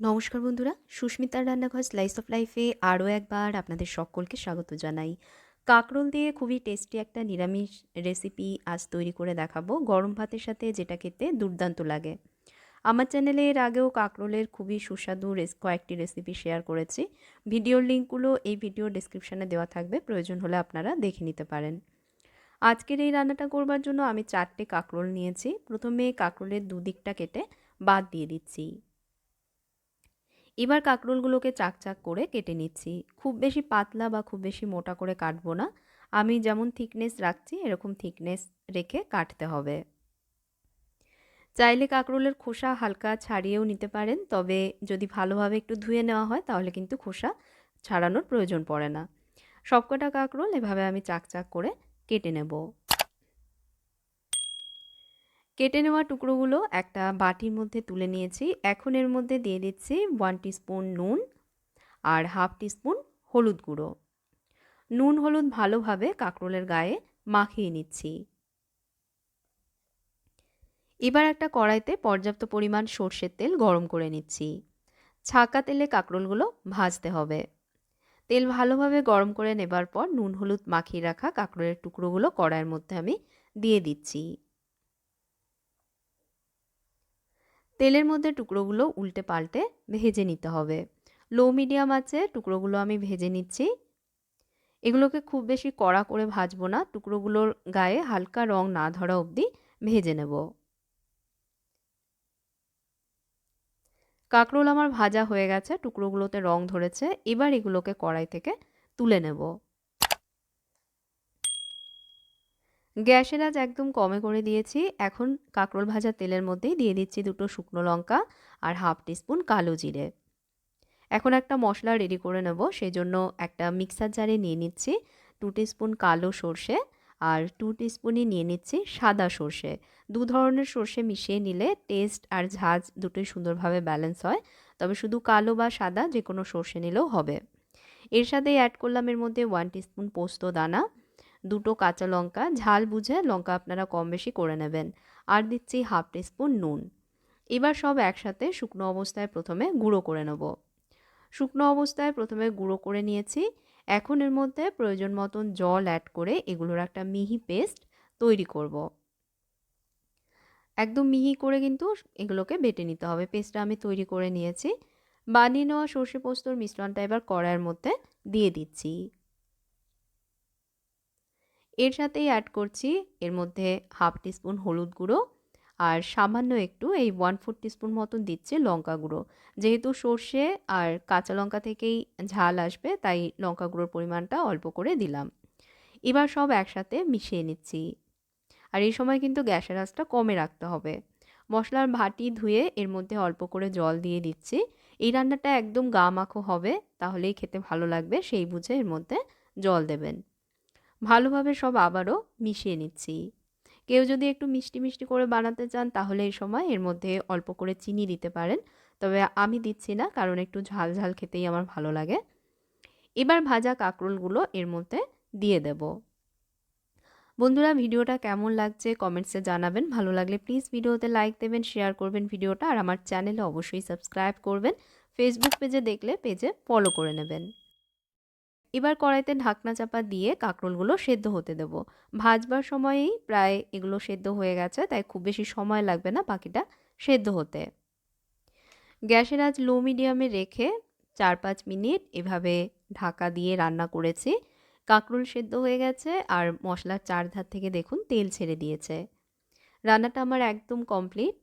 নমস্কার বন্ধুরা, সুস্মিতার রান্নাঘর স্লাইস অফ লাইফে আরও একবার আপনাদের সকলকে স্বাগত জানাই। কাঁকরোল দিয়ে খুবই টেস্টি একটা নিরামিষ রেসিপি আজ তৈরি করে দেখাবো। গরম ভাতের সাথে যেটা খেতে দুর্দান্ত লাগে। আমার চ্যানেলে এর আগেও কাঁকরোলের খুবই সুস্বাদু কয়েকটি রেসিপি শেয়ার করেছি। ভিডিওর লিঙ্কগুলো এই ভিডিও ডিসক্রিপশানে দেওয়া থাকবে, প্রয়োজন হলে আপনারা দেখে নিতে পারেন। আজকের এই রান্নাটা করবার জন্য আমি চারটে কাঁকরোল নিয়েছি। প্রথমে কাঁকরোলের দুদিকটা কেটে বাদ দিয়ে দিচ্ছি। এবার কাঁকরোলগুলোকে চাক চাক করে কেটে নিচ্ছি। খুব বেশি পাতলা বা খুব বেশি মোটা করে কাটবো না। আমি যেমন থিকনেস রাখছি, এরকম থিকনেস রেখে কাটতে হবে। চাইলে কাঁকরোলের খোসা হালকা ছাড়িয়েও নিতে পারেন, তবে যদি ভালোভাবে একটু ধুয়ে নেওয়া হয়, তাহলে কিন্তু খোসা ছাড়ানোর প্রয়োজন পড়ে না। সবকটা কাঁকরোল এভাবে আমি চাক চাক করে কেটে নেব। কেটে নেওয়া টুকরোগুলো একটা বাটির মধ্যে তুলে নিয়েছি। এখন এর মধ্যে দিয়ে দিচ্ছি ওয়ান স্পুন নুন আর হাফ টিস্পুন হলুদ গুঁড়ো। নুন হলুদ ভালোভাবে কাঁকরোলের গায়ে মাখিয়ে নিচ্ছি। এবার একটা কড়াইতে পর্যাপ্ত পরিমাণ সর্ষের তেল গরম করে নিচ্ছি। ছাকা তেলে কাঁকরোলগুলো ভাজতে হবে। তেল ভালোভাবে গরম করে নেবার পর নুন হলুদ মাখিয়ে রাখা কাঁকরোলের টুকরোগুলো কড়াইয়ের মধ্যে আমি দিয়ে দিচ্ছি। তেলের মধ্যে টুকরোগুলো উল্টে পাল্টে ভেজে নিতে হবে। লো মিডিয়াম আছে, টুকরোগুলো আমি ভেজে নিচ্ছি। এগুলোকে খুব বেশি কড়া করে ভাজবো না, টুকরোগুলোর গায়ে হালকা রং না ধরা অবধি ভেজে নেব। কাঁকরোল আমার ভাজা হয়ে গেছে, টুকরোগুলোতে রং ধরেছে, এবার এগুলোকে কড়াই থেকে তুলে নেব। গ্যাসের আজ একদম কমে করে দিয়েছি। এখন কাঁকরোল ভাজা তেলের মধ্যেই দিয়ে দিচ্ছি দুটো শুকনো লঙ্কা আর হাফ টিস্পুন কালো জিরে। এখন একটা মশলা রেডি করে নেব সেই জন্য একটা মিক্সার জারে নিয়ে নিচ্ছি টু টিস্পুন কালো সর্ষে আর টু টিস্পুনই নিয়ে নিচ্ছি সাদা সর্ষে। দু ধরনের সর্ষে মিশিয়ে নিলে টেস্ট আর ঝাঁজ দুটোই সুন্দরভাবে ব্যালেন্স হয়, তবে শুধু কালো বা সাদা যে কোনো সর্ষে নিলেও হবে। এর সাথেই অ্যাড করলাম এর মধ্যে ওয়ান টিস্পুন পোস্ত দানা। দুটো কাঁচা লঙ্কা, ঝাল বুঝে লঙ্কা আপনারা কম বেশি করে নেবেন। আর দিচ্ছি হাফ টিস্পুন নুন। এবার সব একসাথে শুকনো অবস্থায় প্রথমে গুঁড়ো করে নেব। শুকনো অবস্থায় প্রথমে গুঁড়ো করে নিয়েছি। এখন এর মধ্যে প্রয়োজন মতন জল অ্যাড করে এগুলোর একটা মিহি পেস্ট তৈরি করব। একদম মিহি করে কিন্তু এগুলোকে বেটে নিতে হবে। পেস্টটা আমি তৈরি করে নিয়েছি। বানিয়ে নেওয়া সর্ষে পোস্তর মিশ্রণটা এবার কড়াইয়ের মধ্যে দিয়ে দিচ্ছি। এর সাথেই অ্যাড করছি এর মধ্যে হাফ টিস্পুন হলুদ গুঁড়ো আর সামান্য একটু এই ওয়ান ফোর টিস্পুন মতন দিচ্ছে লঙ্কা গুঁড়ো। যেহেতু সর্ষে আর কাঁচা লঙ্কা থেকেই ঝাল আসবে, তাই লঙ্কা গুঁড়োর পরিমাণটা অল্প করে দিলাম। এবার সব একসাথে মিশিয়ে নিচ্ছি। আর এই সময় কিন্তু গ্যাসের আঁচটা কমে রাখতে হবে। মশলার ভাটি ধুয়ে এর মধ্যে অল্প করে জল দিয়ে দিচ্ছি। এই রান্নাটা একদম গা মাখো হবে, তাহলেই খেতে ভালো লাগবে, সেই বুঝে এর মধ্যে জল দেবেন। ভালোভাবে সব আবারও মিশিয়ে নিচ্ছি। কেউ যদি একটু মিষ্টি মিষ্টি করে বানাতে চান, তাহলে এই সময় এর মধ্যে অল্প করে চিনি দিতে পারেন। তবে আমি দিচ্ছি না, কারণ একটু ঝাল ঝাল খেতেই আমার ভালো লাগে। এবার ভাজা কাঁকরোলগুলো এর মধ্যে দিয়ে দেব। বন্ধুরা, ভিডিওটা কেমন লাগছে কমেন্টসে জানাবেন। ভালো লাগলে প্লিজ ভিডিওতে লাইক দেবেন, শেয়ার করবেন ভিডিওটা। আর আমার চ্যানেলে অবশ্যই সাবস্ক্রাইব করবেন। ফেসবুক পেজে দেখলে পেজে ফলো করে নেবেন। এবার কড়াইতে ঢাকনা চাপা দিয়ে কাঁকরোলগুলো সেদ্ধ হতে দেব। ভাজবার সময়েই প্রায় এগুলো সেদ্ধ হয়ে গেছে, তাই খুব বেশি সময় লাগবে না বাকিটা সেদ্ধ হতে। গ্যাসের আজ লো মিডিয়ামে রেখে চার পাঁচ মিনিট এভাবে ঢাকা দিয়ে রান্না করেছি। কাঁকরোল সেদ্ধ হয়ে গেছে আর মশলার চারধার থেকে দেখুন তেল ছেড়ে দিয়েছে। রান্নাটা আমার একদম কমপ্লিট।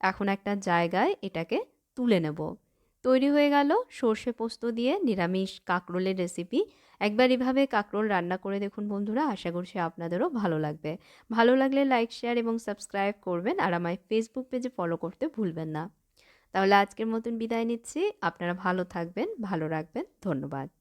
এখন একটা জায়গায় এটাকে তুলে নেব। তৈরি হয়ে গেল সর্ষে পোস্ত দিয়ে নিরামিষ কাঁকরোলের রেসিপি একবার এভাবে কাঁকরোল রান্না করে দেখুন বন্ধুরা, আশা করছি আপনাদেরও ভালো লাগবে। ভালো লাগলে লাইক শেয়ার এবং সাবস্ক্রাইব করবেন আর আমার ফেসবুক পেজে ফলো করতে ভুলবেন না। তাহলে আজকের মতন বিদায় নিচ্ছি। আপনারা ভালো থাকবেন, ভালো রাখবেন। ধন্যবাদ।